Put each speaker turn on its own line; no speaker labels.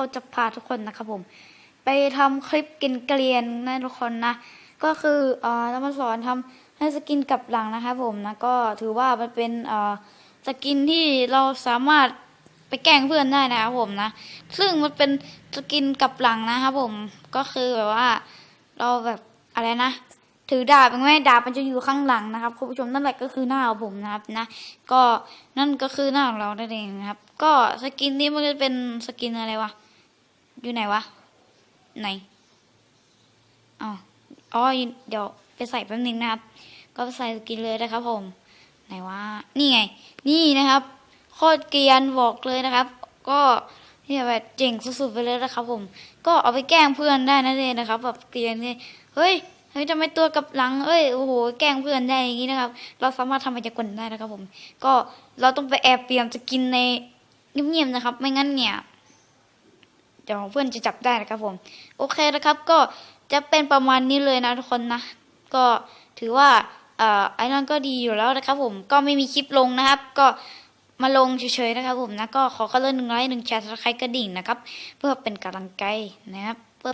เราจะพาทุกคนนะครับผม ไปทำคลิปกินเกลียนนะทุกคนนะ ก็คือเอ่อเรามาสอนทำให้สกินกลับหลังนะครับผมนะก็ถือว่ามันเป็นเอ่อสกินที่เราสามารถไปแกล้งเพื่อนได้นะครับผมนะ ซึ่งมันเป็นสกินกลับหลังนะครับผม ก็คือแบบว่าเราแบบอะไรนะถือดาบเป็นไหมดาบมันจะอยู่ข้างหลังนะครับคุณผู้ชมนั่นแหละก็คือหน้าของผมนะครับนะ ก็นั่นก็คือหน้าของเรานั่นเองนะครับ ก็สกินนี้มันจะเป็นสกินอะไรวะ อยู่ไหนวะ ไหนอ๋ออ๋อเดี๋ยวไปใส่แป๊บนึงนะครับ ก็ใส่สกินเลยนะครับผม ไหนวะ นี่ไง นี่นะครับโคตรเกียนบอกเลยนะครับ ก็นี่แบบเจ๋งสุดๆไปเลยนะครับ ผม ก็เอาไปแกล้งเพื่อนได้นั่นเองนะครับ แบบเกียนเนี่เฮ้ยเฮ้ยทำไมตัวกับหลัง เอ้ย โอ้โห แกล้งเพื่อนได้อย่างนี้นะครับ เราสามารถทำมายากลได้นะครับผม ก็เราต้องไปแอบเปลี่ยนสกินในเงียบๆนะครับ ไม่งั้นเนี่ย ดี๋ยวเพื่อนจะจับได้นะครับผม โอเคนะครับก็จะเป็นประมาณนี้เลยนะทุกคนนะ ก็ถือว่าเอ่อไอ้นั่นก็ดีอยู่แล้วนะครับผมก็ไม่มีคลิปลงนะครับ ก็มาลงเฉยๆนะครับผมนะก็ขอกันลยหนึ่งไลค์หนึ่งแชร์สไครต์กระดิ่งนะครับ เพื่อเป็นกำลังใจนะครับเพื่อ